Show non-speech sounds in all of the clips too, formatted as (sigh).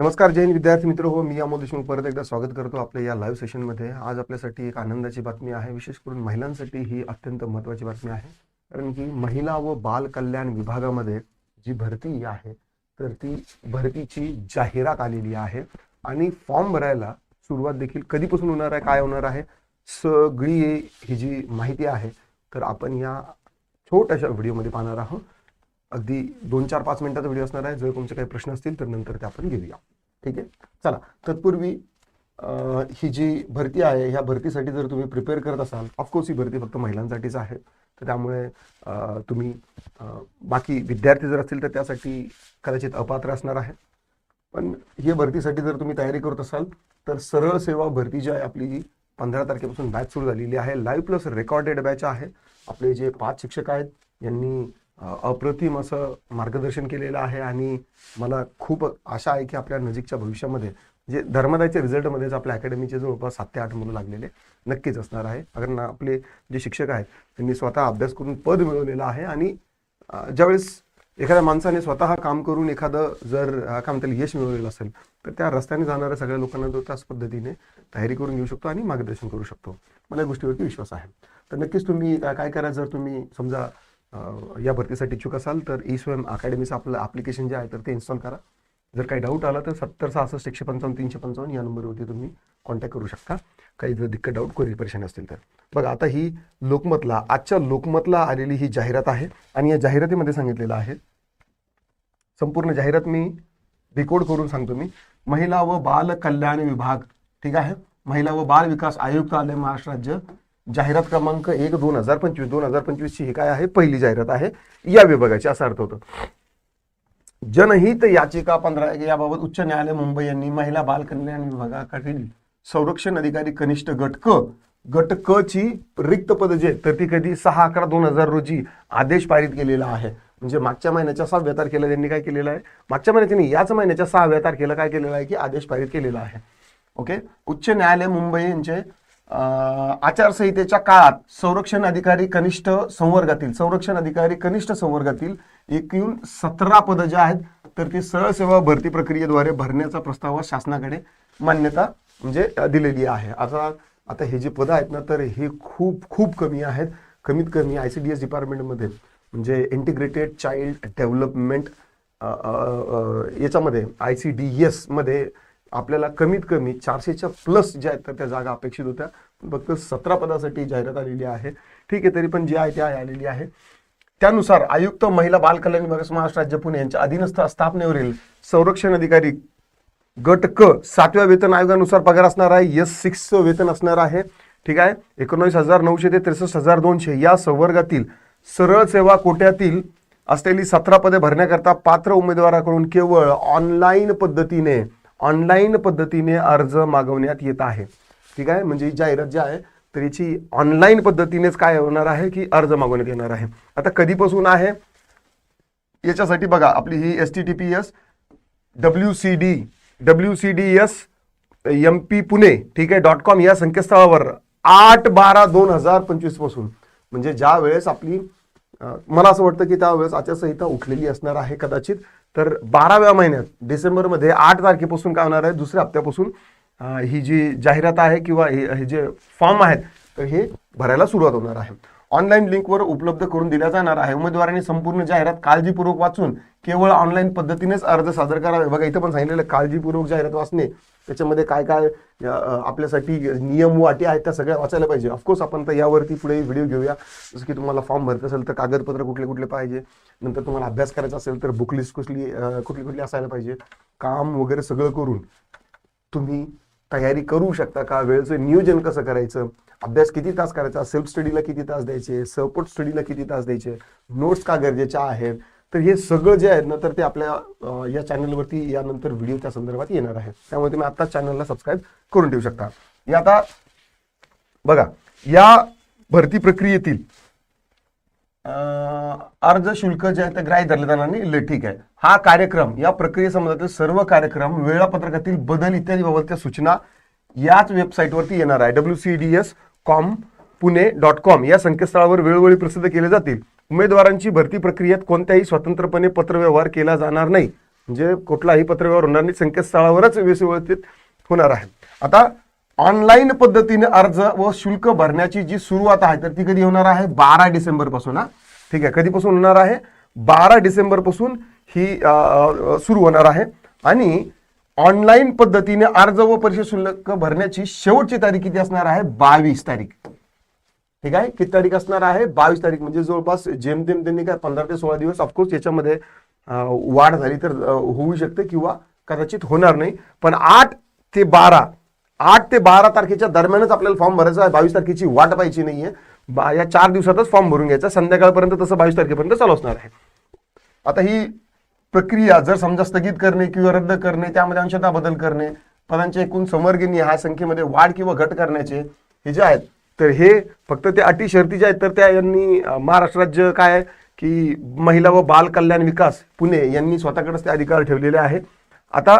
नमस्कार जैन विद्यार्थी मित्र. हो मी अमोल देशमुख परत एकदा स्वागत करतो आपल्या या लाईव्ह सेशनमध्ये आज आपल्यासाठी एक आनंदाची बातमी आहे. विशेष करून महिलांसाठी ही अत्यंत महत्त्वाची बातमी आहे. कारण की महिला व बाल कल्याण विभागामध्ये जी भरती आहे तर ती भरतीची जाहिरात आलेली आहे आणि फॉर्म भरायला सुरुवात देखील कधीपासून होणार आहे काय होणार आहे सगळी ही जी माहिती आहे तर आपण या छोट्याशा व्हिडिओमध्ये पाहणार आहोत. अगदी दोन चार पाच मिनिटाचा व्हिडिओ असणार आहे. जर तुमचे काही प्रश्न असतील तर नंतर ते आपण घेऊया. ठीक आहे? चला तत्पूर्वी ही जी भरती आहे ह्या भरतीसाठी जर तुम्ही प्रिपेअर करत असाल ऑफकोर्स ही भरती फक्त महिलांसाठीच आहे. तर त्यामुळे तुम्ही बाकी विद्यार्थी जर असतील तर त्यासाठी कदाचित अपात्र असणार आहे. पण ही भरतीसाठी जर तुम्ही तयारी करत असाल तर सरळ सेवा भरती जी आहे आपली जी पंधरा तारखेपासून बॅच सुरू झालेली आहे. लाईव्ह प्लस रेकॉर्डेड बॅच आहे. आपले जे पाच शिक्षक आहेत यांनी अप्रतिम असं मार्गदर्शन केलेलं आहे आणि मला खूप आशा आहे की आपल्या नजीकच्या भविष्यामध्ये जे धर्मदायच्या रिझल्टमध्येच आपल्या अकॅडमीचे जवळपास सात ते आठ मुलं लागलेले नक्कीच असणार आहे. कारण आपले जे शिक्षक आहेत त्यांनी स्वतः अभ्यास करून पद मिळवलेलं आहे आणि ज्यावेळेस एखाद्या माणसाने स्वतः काम करून एखादं जर काय म्हणता यश मिळवलेलं असेल तर त्या रस्त्याने जाणाऱ्या सगळ्या लोकांना तो त्याच पद्धतीने तयारी करून घेऊ शकतो आणि मार्गदर्शन करू शकतो. मला या गोष्टीवरती विश्वास आहे. तर नक्कीच तुम्ही काय करा जर तुम्ही समजा या भरतीसाठी इच्छुक असाल तर ई स्वयं अकॅडमीचं आपलं ॲप्लिकेशन जे आहे तर ते इन्स्टॉल करा. जर काही डाऊट आला तर सत्तर सहासष्ट एकशे पंचावन्न तीनशे पंचावन्न या नंबरवरती तुम्ही कॉन्टॅक्ट करू शकता. काही जर दिक्कत डाऊट क्वेरी परेशानी असतील तर. बघा आता ही लोकमतला आजच्या लोकमतला आलेली ही जाहिरात आहे आणि या जाहिरातीमध्ये सांगितलेलं आहे संपूर्ण जाहिरात मी रिकॉर्ड करून सांगतो मी. महिला व बाल कल्याण विभाग ठीक आहे? महिला व बाल विकास आयुक्तालय महाराष्ट्र राज्य. जाहिरात क्रमांक एक दोन हजार पंचवीस दोन हजार पंचवीसची ही काय आहे? पहिली जाहिरात आहे. या विभागाची असा अर्थ होतो. जनहित याचिका पंधरा याबाबत उच्च न्यायालय मुंबई यांनी महिला बाल कल्याण विभागाकडील संरक्षण अधिकारी कनिष्ठ गटक गट क ची रिक्त पद जे तर ती कधी सहा अकरा दोन हजार रोजी आदेश पारित केलेला आहे. म्हणजे मागच्या महिन्याच्या सहाव्या तारखेला त्यांनी काय केलेलं आहे? मागच्या महिन्याच्या याच महिन्याच्या सहाव्या तारखेला काय केलेलं आहे की आदेश पारित केलेला आहे. ओके? उच्च न्यायालय मुंबई यांचे आचारसंहितेच्या काळात संरक्षण अधिकारी कनिष्ठ संवर्गातील संरक्षण अधिकारी कनिष्ठ संवर्गातील एकूण सतरा पदं जे आहेत तर ती सरळ सेवा भरती प्रक्रियेद्वारे भरण्याचा प्रस्ताव शासनाकडे मान्यता म्हणजे दिलेली आहे. आता आता हे जे पदं आहेत ना तर हे खूप खूप कमी आहेत. कमीत कमी आय सी डी एस डिपार्टमेंटमध्ये म्हणजे इंटिग्रेटेड चाइल्ड डेव्हलपमेंट याच्यामध्ये आय सी डी एसमध्ये आपल्याला कमीत कमी चारशेच्या प्लस ज्या आहेत तर त्या जागा अपेक्षित होत्या. फक्त सतरा पदासाठी जाहिरात आलेली आहे. ठीक आहे तरी पण जी आहे ती आलेली आहे. त्यानुसार आयुक्त महिला बालकल्याण विभाग महाराष्ट्र राज्य पुणे यांच्या अधीनस्थ स्थापनेवरील संरक्षण अधिकारी गट क सातव्या वेतन आयोगानुसार पगार असणार आहे. एस सिक्सचं वेतन असणार आहे. ठीक आहे एकोणवीस हजार नऊशे ते त्रेसष्ट हजार दोनशे या संवर्गातील सरळ सेवा कोट्यातील असलेली सतरा पदे भरण्याकरता पात्र उमेदवाराकडून केवळ ऑनलाईन पद्धतीने ऑनलाईन पद्धतीने अर्ज मागवण्यात येत आहे. ठीक आहे? म्हणजे ही जाहिरात जी आहे तर याची ऑनलाईन पद्धतीनेच काय होणार आहे की अर्ज मागवण्यात येणार आहे. आता कधीपासून आहे? याच्यासाठी बघा आपली ही S T T P S W C D W C D S M P Pune ठीक आहे? डॉट कॉम या संकेतस्थळावर आठ बारा दोन हजार पंचवीसपासून. म्हणजे ज्या वेळेस आपली मला असं वाटतं की त्यावेळेस आचारसंहिता उठलेली असणार आहे कदाचित. तर बाराव्या महिन्यात डिसेंबरमध्ये आठ तारखेपासून काय होणार आहे? दुसऱ्या हप्त्यापासून ही जी जाहिरात आहे किंवा हे हे जे फॉर्म आहेत तर हे भरायला सुरुवात होणार आहे. ऑनलाईन लिंकवर उपलब्ध करून दिल्या जाणार आहे. उमेदवारांनी संपूर्ण जाहिरात काळजीपूर्वक वाचून केवळ ऑनलाईन पद्धतीनेच अर्ज सादर करावे. बघा इथं पण सांगितलेलं काळजीपूर्वक जाहिरात वाचणे. त्याच्यामध्ये काय काय आपल्यासाठी नियम व अटी आहेत त्या सगळ्या वाचायला पाहिजे. ऑफकोर्स आपण तर यावरती पुढे व्हिडिओ घेऊया. जसं की तुम्हाला फॉर्म भरत असेल तर कागदपत्र कुठले कुठले पाहिजे. नंतर तुम्हाला अभ्यास करायचा असेल तर बुक लिस्ट कुठली कुठली कुठली असायला पाहिजे. काम वगैरे सगळं करून तुम्ही तयारी करू शकता का? वेळेचं नियोजन कसं करायचं? अभ्यास किती तास करायचा? सेल्फ स्टडीला किती तास द्यायचे? सपोर्ट स्टडीला किती तास द्यायचे? नोट्स का गरजेच्या आहेत? तर हे सगळं जे आहेत ना तर ते आपल्या या चॅनलवरती यानंतर व्हिडिओ त्या संदर्भात येणार आहे त्यामुळे तुम्ही आता चॅनलला सबस्क्राईब करून ठेवू शकता. या आता बघा या भरती प्रक्रियेतील अर्ज शुल्क जे आहे ते ग्राह्य धरले जाणार नाही. ठीक आहे. हा कार्यक्रम या प्रक्रियेसंबंधातील सर्व कार्यक्रम वेळापत्रकातील बदल इत्यादी बाबतच्या सूचना याच वेबसाईटवरती येणार आहे. W C D S com Pune dot com या संकेतस्थळावर वेळोवेळी प्रसिद्ध केले जातील. उमेदवारांची भरती प्रक्रियेत कोणत्याही स्वतंत्रपणे पत्रव्यवहार केला जाणार नाही. म्हणजे कुठलाही पत्रव्यवहार होणार नाही. संकेतस्थळावरच व्यवस्थित होणार आहे. आता ऑनलाईन पद्धतीने अर्ज व शुल्क भरण्याची जी सुरुवात आहे तर ती कधी होणार आहे? बारा डिसेंबरपासून हा? ठीक आहे कधीपासून होणार आहे? बारा डिसेंबरपासून ही सुरू होणार आहे. आणि ऑनलाईन पद्धतीने अर्ज व परीक्षा शुल्क भरण्याची शेवटची तारीख किती असणार आहे? बावीस तारीख. ठीक आहे? किती तारीख असणार आहे? बावीस तारीख म्हणजे जवळपास जेमतेम त्यांनी काय पंधरा ते सोळा दिवस ऑफकोर्स याच्यामध्ये वाढ झाली तर होऊ शकते किंवा कदाचित होणार नाही. पण आठ ते बारा आठ ते बारा तारखेच्या दरम्यानच आपल्याला फॉर्म भरायचा आहे. बावीस तारखेची वाट पाहिजे नाहीये. बा या चार दिवसातच फॉर्म भरून घ्यायचा. संध्याकाळपर्यंत तसं बावीस तारखेपर्यंत चालू असणार आहे. आता ही प्रक्रिया जर समजा स्थगित करणे किंवा रद्द करणे त्यामध्ये अंशतः बदल करणे पदांच्या एकूण संवर्गिनी ह्या संख्येमध्ये वाढ किंवा घट करण्याचे हे जे आहेत तर हे फक्त ते अटी शर्ती जे आहेत तर त्या यांनी महाराष्ट्र राज्य काय आहे की महिला व बाल कल्याण विकास पुणे यांनी स्वतःकडेच ते अधिकार ठेवलेले आहे. आता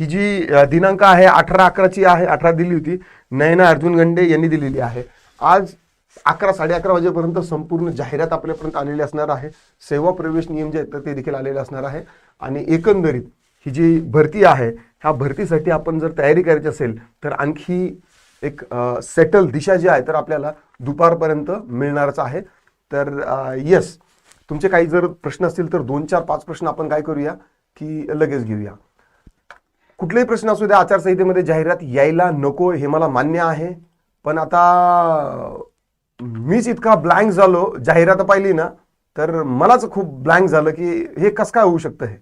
ही जी दिनांक आहे अठरा अकराची आहे अठरा दिली होती नयना अर्जुन गंडे यांनी दिलेली आहे. आज अकरा साडे अकरा वाजेपर्यंत संपूर्ण जाहिरात आपल्यापर्यंत आलेली असणार आहे. सेवा प्रवेश नियम जे आहेत तर ते देखील आलेले असणार आहे. आणि एकंदरीत ही जी भरती आहे ह्या भरतीसाठी आपण जर तयारी करायची असेल तर आणखी एक सेटल दिशा जी आहे तर आपल्याला दुपारपर्यंत मिळणारच आहे. तर येस तुमचे काही जर प्रश्न असतील तर दोन चार पाच प्रश्न आपण काय करूया की लगेच घेऊया. कुठलेही प्रश्न असू द्या आचारसंहितेमध्ये जाहिरात यायला नको हे मला मान्य आहे. पण आता मीच इतका ब्लँक झालो जाहिरात पाहिली ना तर मलाच खूप ब्लँक झालं की हे कसं काय होऊ शकतं हे?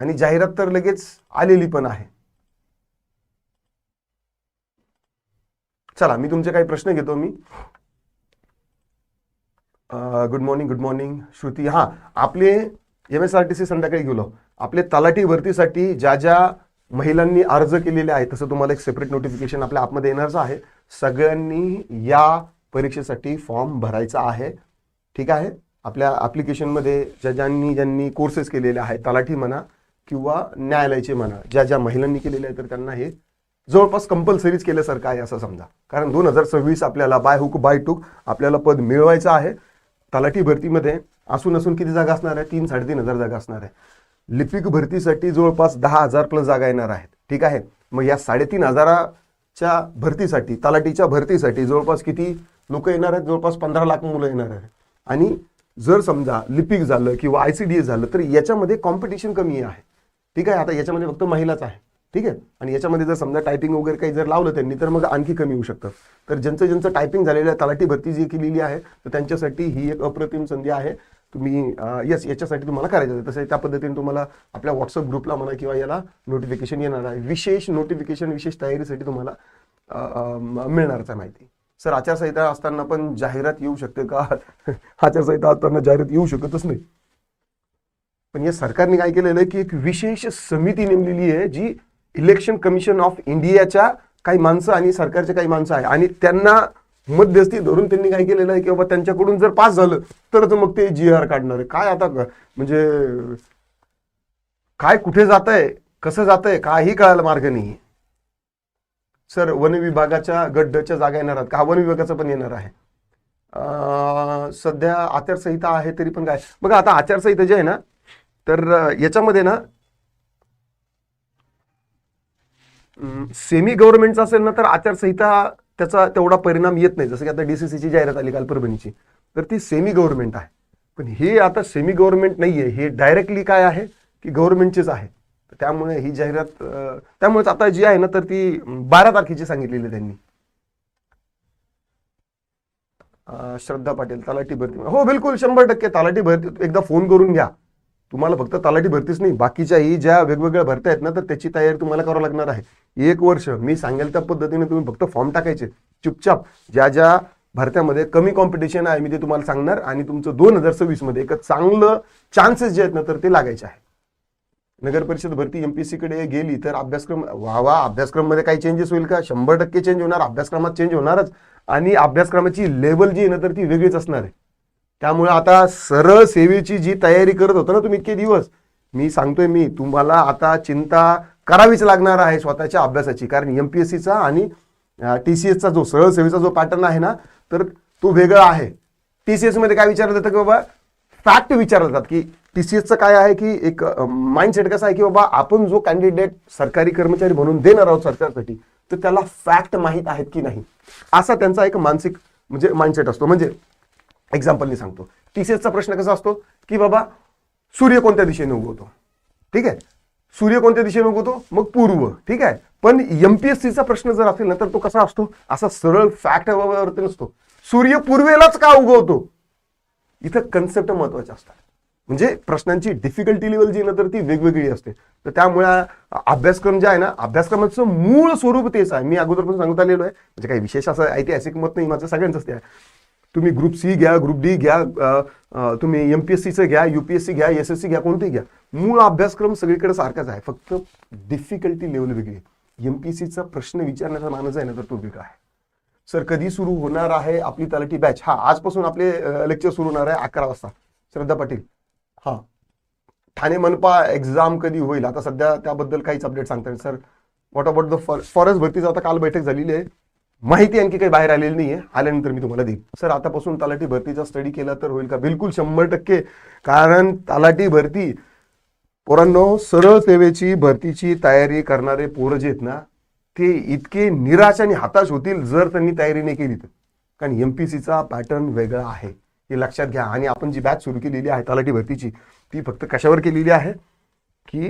आणि जाहिरात तर लगेच आलेली पण आहे. चला मी तुमचे काही प्रश्न घेतो मी. Good morning good morning Shruti. हां आपले M S R T C संध्याकाळी गेलो. आपले तलाठी भरतीसाठी ज्या ज्या महिलांनी अर्ज केलेले आहे तसं तुम्हाला एक सेपरेट नोटिफिकेशन आपल्या आतमध्ये येणारच आहे. सगळ्यांनी या परीक्षेसाठी फॉर्म भरायचा आहे. ठीक आहे? आपल्या ॲप्लिकेशनमध्ये ज्या ज्यांनी ज्यांनी कोर्सेस केलेले आहेत तलाठी म्हणा किंवा न्यायालयाचे म्हणा ज्या ज्या महिलांनी केलेले आहे तर त्यांना हे जवळपास कंपल्सरीच केल्यासारखं आहे असं समजा. कारण दोन हजार सव्वीस आपल्याला बाय हुक बाय टूक आपल्याला पद मिळवायचं आहे. तलाठी भरतीमध्ये असून असून किती जागा असणार आहे? तीन साडेतीन हजार जागा असणार आहे. लिपिक भरतीसाठी जवळपास दहा हजार प्लस जागा येणार आहेत. ठीक आहे? मग या साडेतीन हजाराच्या भरतीसाठी तलाटीच्या भरतीसाठी जवळपास किती लोक येणार आहेत? जवळपास पंधरा लाख मुलं येणार आहेत. आणि जर समजा लिपिक झालं किंवा आय सी डी एस झालं तर याच्यामध्ये कॉम्पिटिशन कमी आहे. ठीक आहे? आता याच्यामध्ये फक्त महिलाच आहे. ठीक आहे? आणि याच्यामध्ये जर समजा टायपिंग वगैरे काही जर लावलं त्यांनी तर मग आणखी कमी होऊ शकतं. तर ज्यांचं ज्यांचं टायपिंग झालेलं आहे तलाठी भरती जी केलेली आहे तर त्यांच्यासाठी ही एक अप्रतिम संधी आहे. तुम्ही येस याच्यासाठी तुम्हाला करायचं आहे. तसं त्या पद्धतीने तुम्हाला आपल्या व्हॉट्सअप ग्रुपला म्हणा किंवा याला नोटिफिकेशन येणार आहे. विशेष नोटिफिकेशन विशेष तयारीसाठी तुम्हाला मिळणारच आहे माहिती. सर आचारसंहिता असताना पण जाहिरात येऊ शकते का? (laughs) आचारसंहिता असताना जाहिरात येऊ शकतच नाही. पण या सरकारने काय केलेलं आहे की एक विशेष समिती नेमलेली आहे जी इलेक्शन कमिशन ऑफ इंडियाच्या काही माणसं आणि सरकारच्या काही माणसं आहे. आणि त्यांना मध्यस्थी धरून त्यांनी काय केलेलं आहे की बाबा त्यांच्याकडून जर पास झालं तरच मग ते जी आर काढणार आहे. काय आता म्हणजे काय कुठे जात आहे कसं जात आहे काही कळायला मार्ग नाही. सर वन विभागाच्या गड्डच्या जागा येणार आहेत का? वन विभागाचा पण येणार आहे. सध्या आचारसंहिता आहे तरी पण काय? बघा आता आचारसंहिता जी आहे ना तर याच्यामध्ये ना सेमी गव्हर्नमेंटचा असेल ना तर आचारसंहिता त्याचा तेवढा परिणाम येत नाही. जसं की आता डी सी सीची जाहिरात आली काल परभणीची. तर ती सेमी गव्हर्नमेंट आहे. पण हे आता सेमी गव्हर्नमेंट नाही आहे हे डायरेक्टली काय आहे? की गव्हर्नमेंटचीच आहे. त्यामुळे ही जाहिरात त्यामुळेच आता जी आहे ना तर ती बारा तारखेची सांगितलेली आहे त्यांनी श्रद्धा पाटील तलाठी भरती. हो बिलकुल शंभर टक्के तलाठी भरती. एकदा फोन करून घ्या. तुम्हाला फक्त तलाठी भरतीच नाही बाकीच्याही ज्या वेगवेगळ्या भरत्या आहेत ना तर त्याची तयारी तुम्हाला करावं लागणार आहे. एक वर्ष मी सांगेल त्या पद्धतीने तुम्ही फक्त फॉर्म टाकायचे. चुपचाप ज्या ज्या भरत्यामध्ये कमी कॉम्पिटिशन आहे मी ते तुम्हाला सांगणार आणि तुमचं दोन हजार सव्वीसमध्ये एक चांगलं चान्सेस जे आहेत ना तर ते लागायचे आहे. नगर परिषद भरती एमपीएससी कडे गेली तर अभ्यासक्रम वा वा अभ्यासक्रममध्ये काही चेंजेस होईल का? शंभर टक्के चेंज होणार अभ्यासक्रमात चेंज होणारच. आणि अभ्यासक्रमाची लेवल जी आहे ना तर ती वेगळीच असणार आहे. त्यामुळे आता सरळ सेवेची जी तयारी करत होता ना तुम्ही इतके दिवस मी सांगतोय मी तुम्हाला आता चिंता करावीच लागणार आहे स्वतःच्या अभ्यासाची. कारण एम पी एस सीचा आणि टी सी एसचा जो सरळ सेवेचा जो पॅटर्न आहे ना तर तो वेगळा आहे. टी सी एसमध्ये काय विचारलं जातं की बाबा फॅक्ट विचारलं जातात की एसचं काय आहे की एक माइंडसेट कसा आहे की बाबा आपण जो कॅन्डिडेट सरकारी कर्मचारी म्हणून देणार आहोत सरकारसाठी तर त्याला फॅक्ट माहीत आहेत की नाही? असा त्यांचा एक मानसिक म्हणजे माइंडसेट असतो. म्हणजे एक्झाम्पलनी सांगतो. टीसीएसचा प्रश्न कसा असतो? की बाबा सूर्य कोणत्या दिशेने उगवतो ठीक आहे? सूर्य कोणत्या दिशेने उगवतो मग पूर्व. ठीक आहे? पण एमपीएससीचा प्रश्न जर असेल ना तर तो कसा असतो? असा सरळ फॅक्ट वरती नसतो. सूर्य पूर्वेलाच का उगवतो इथं कन्सेप्ट महत्त्वाचे असतात. म्हणजे प्रश्नांची डिफिकल्टी लेवल जी ना तर ती वेगवेगळी असते. तर त्यामुळे अभ्यासक्रम जे आहे ना अभ्यासक्रमाचं मूळ स्वरूप तेच आहे. मी अगोदर पण सांगत आलेलो आहे. म्हणजे काही विशेष असं ऐतिहासिक मत नाही माझं सगळ्यांचंच ते आहे. तुम्ही ग्रुप सी घ्या ग्रुप डी घ्या अ, अ, तुम्ही एमपीएससीचं घ्या युपीएससी घ्या एस एस सी घ्या कोणतेही घ्या मूळ अभ्यासक्रम सगळीकडे सारखाच आहे फक्त डिफिकल्टी लेवल वेगळी आहे. एमपीएससीचा प्रश्न विचारण्याचा मानस आहे ना तर तो वेगळा आहे. सर कधी सुरू होणार आहे आपली तलाठी बॅच हा आजपासून आपले लेक्चर सुरू होणार आहे अकरा वाजता. श्रद्धा पाटील. हा. ठाणे मनपा एक्झाम कधी होईल? आता सध्या त्याबद्दल काहीच अपडेट सांगता येईल sir what about the forest भरतीचं आता काल बैठक झालेली आहे. माहिती आणखी काही बाहेर आलेली आहे आल्यानंतर मी तुम्हाला देईन. सर आतापासून तलाठी भरतीचा स्टडी केला तर होईल का? बिलकुल शंभर टक्के. कारण तलाठी भरती पोरांनो सरळ सेवेची भरतीची तयारी करणारे पोरं जे आहेत ना ते इतके निराश आणि हताश होतील जर त्यांनी तयारी नाही केली तर. कारण एम पी सीचा पॅटर्न वेगळा आहे. हे लक्षात घ्या. आणि आपण जी बॅच सुरू केलेली आहे तलाठी भरतीची ती फक्त कशावर केलेली आहे? की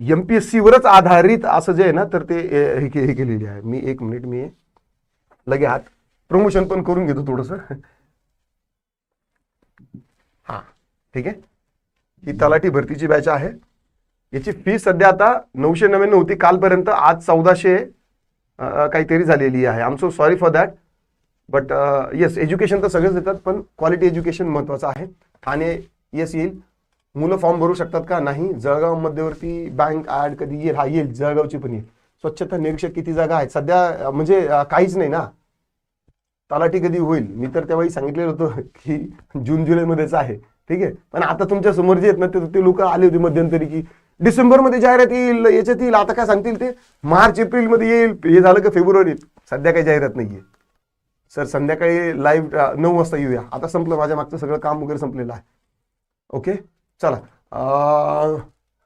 एम पी एस वरच आधारित असं जे आहे ना तर ते हे हे केलेली आहे. मी एक मिनिट मी लगे हात. प्रमोशन पण करून घेतो थोडस. हा ठीक आहे. ही तलाठी भरतीची बॅच आहे. याची फी सध्या आता नऊशे नव्याण्णव होती. कालपर्यंत आज चौदाशे काहीतरी झालेली आहे. आमचं sorry for that but yes education तर सगळेच देतात पण क्वालिटी एज्युकेशन महत्वाचं आहे. ठाणे येस येईल. मुलं फॉर्म भरू शकतात का? नाही. जळगाव मध्यवर्ती बँक ऍड कधी येईल? हा येईल. जळगावची पण येईल. स्वच्छता निरीक्षक किती जागा आहेत? सध्या म्हणजे काहीच नाही ना. तलाठी कधी होईल? मी तर तेव्हाही सांगितलेलं होतं की जून जुलैमध्येच आहे. ठीक आहे? पण आता तुमच्यासमोर जे आहेत ना ते- ते लोक आले होते मध्यंतरी की डिसेंबरमध्ये जाहिरात येईल याच्यात येईल आता काय सांगतील ते? मार्च एप्रिलमध्ये येईल. हे झालं का फेब्रुवारीत सध्या काही जाहिरात नाहीये. सर संध्याकाळी लाईव्ह नऊ वाजता येऊया. आता संपलं. माझ्या मागचं सगळं काम वगैरे संपलेलं आहे. ओके? चला.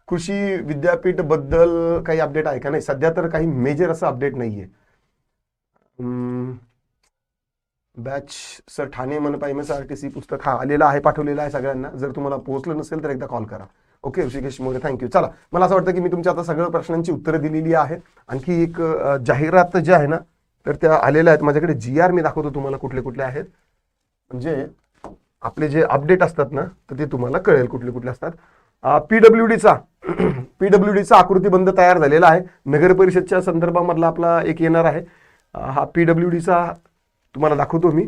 कृषी विद्यापीठबद्दल काही अपडेट आहे का? नाही सध्या तर काही मेजर असं अपडेट नाहीये. बॅच सर ठाणे मनपा M S R T C पुस्तक हा आलेलं आहे पाठवलेलं आहे सगळ्यांना. जर तुम्हाला पोहोचलं नसेल तर एकदा कॉल करा. ओके ऋषिकेश मोरे थँक्यू चला मला असं वाटतं की मी तुमच्या आता सगळ्या प्रश्नांची उत्तरं दिलेली आहेत. आणखी एक जाहिरात जे आहे ना तर त्या आलेल्या आहेत. माझ्याकडे जी आर मी दाखवतो तुम्हाला कुठले कुठले आहेत. म्हणजे आपले जे अपडेट असतात ना तर ते तुम्हाला कळेल कुठले कुठले असतात. पीडब्ल्यू डीचा पीडब्ल्यू डीचा आकृतीबंध तयार झालेला आहे. नगर परिषदच्या संदर्भामधला आपला एक येणार आहे. हा हा पीडब्ल्यू डीचा तुम्हाला दाखवतो मी.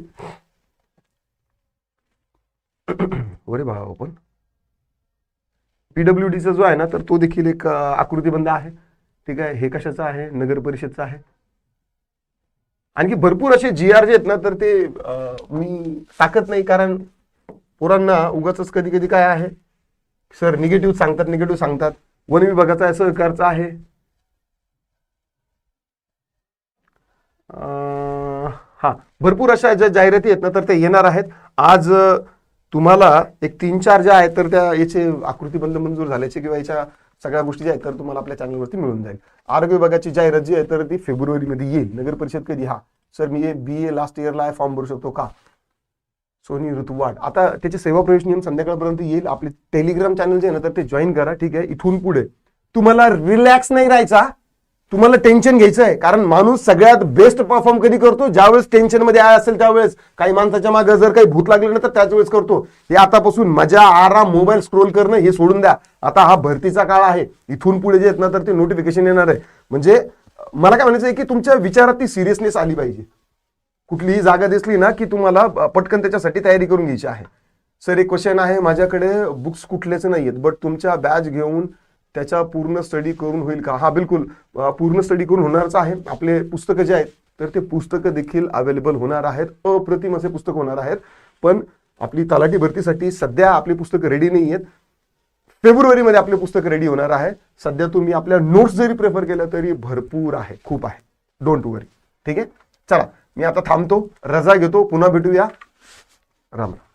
अरे बा आपण पीडब्ल्यू डीचा जो आहे ना तर तो देखील एक आकृतीबंध आहे. ठीक आहे? हे कशाचा आहे? नगर परिषदचा आहे. आणखी भरपूर असे जी आर जे आहेत ना तर ते मी टाकत नाही कारण पोरांना उगाच कधी कधी काय आहे? सर निगेटिव्ह सांगतात निगेटिव्ह सांगतात. वन विभागाचा आहे सहकारचा आहे. हा. भरपूर अशा ज्या जाहिराती आहेत ना तर त्या येणार आहेत. आज तुम्हाला एक तीन चार ज्या आहेत तर त्या याचे आकृतीबंध मंजूर झाल्याचे किंवा याच्या सगळ्या गोष्टी ज्या आहेत तर तुम्हाला आपल्या चॅनलवरती मिळून जाईल. आरोग्य विभागाची जाहिरात जी आहे तर ती फेब्रुवारीमध्ये येईल. नगर परिषद कधी? हा. सर मी बी ए लास्ट इयरला आहे फॉर्म भरू शकतो का? सोनी ऋतुवाट. आता त्याचे सेवा प्रवेश नियम संध्याकाळपर्यंत येईल. आपले टेलिग्राम चॅनल जे आहे ना तर ते जॉईन करा ठीक आहे? इथून पुढे. तुम्हाला रिलॅक्स नाही राहायचा. तुम्हाला टेन्शन घ्यायचं आहे. कारण माणूस सगळ्यात बेस्ट परफॉर्म कधी करतो? ज्यावेळेस टेन्शनमध्ये आहे असेल त्यावेळेस. काही माणसाच्या मागे जर काही भूत लागलं ना तर त्याच वेळेस करतो. हे आतापासून मजा आराम मोबाईल स्क्रोल करणं हे सोडून द्या. आता हा भरतीचा काळ आहे. इथून पुढे जे आहेत ना तर ते नोटिफिकेशन येणार आहे. म्हणजे मला काय म्हणायचं आहे की तुमच्या विचारात ती सिरियसनेस आली पाहिजे. कुठलीही जागा दिसली ना की तुम्हाला पटकन त्याच्यासाठी तयारी करून घ्यायची आहे. सर एक क्वेश्चन आहे माझ्याकडे बुक्स कुठलेच नाही आहेत बट तुमच्या बॅच घेऊन त्याचा पूर्ण स्टडी करून होईल का? हा बिलकुल पूर्ण स्टडी करून होणारच आहे. आपले पुस्तकं जे आहेत तर ते पुस्तकं देखील अवेलेबल होणार आहेत. अप्रतिम असे पुस्तक होणार आहेत. पण आपली तलाठी भरतीसाठी सध्या आपली पुस्तकं रेडी नाही आहेत फेब्रुवारीमध्ये आपले पुस्तक रेडी होणार आहे. सध्या तुम्ही आपल्या नोट्स जरी प्रेफर केलं तरी भरपूर आहे खूप आहे. डोंट वरी ठीक आहे? चला. मी आता थांबतो रजा घेतो पुन्हा भेटूया. राम राम.